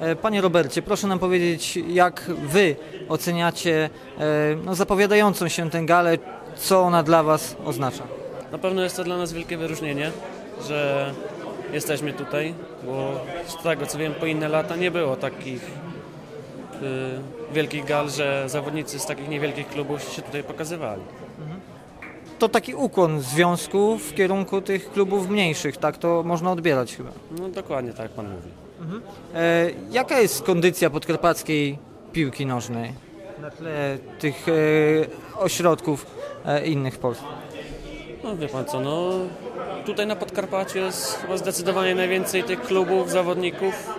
E, Panie Robercie, proszę nam powiedzieć, jak Wy oceniacie e, no, zapowiadającą się tę galę, co ona dla Was oznacza? Na pewno jest to dla nas wielkie wyróżnienie, że jesteśmy tutaj, bo z tego co wiem po inne lata nie było takich y, wielkich gal, że zawodnicy z takich niewielkich klubów się tutaj pokazywali. To taki ukłon związku w kierunku tych klubów mniejszych, tak to można odbierać chyba. No dokładnie tak jak pan mówi. E, jaka jest kondycja podkarpackiej piłki nożnej na tle tych e, ośrodków e, innych w Polsce? No wie pan co, no tutaj na Podkarpaciu jest chyba zdecydowanie najwięcej tych klubów, zawodników.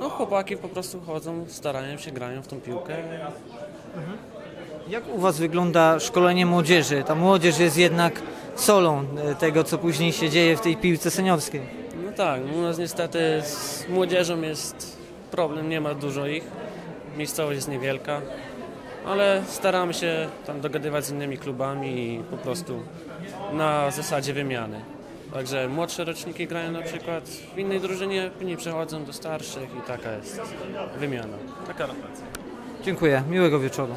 No chłopaki po prostu chodzą, starają się, grają w tą piłkę. Jak u Was wygląda szkolenie młodzieży? Ta młodzież jest jednak solą e, tego, co później się dzieje w tej piłce seniorskiej. No tak, u nas niestety z młodzieżą jest problem, nie ma dużo ich. Miejscowość jest niewielka, ale staramy się tam dogadywać z innymi klubami i po prostu na zasadzie wymiany. Także młodsze roczniki grają na przykład w innej drużynie, później przechodzą do starszych i taka jest wymiana. Taka rotacja. Dziękuję, miłego wieczoru.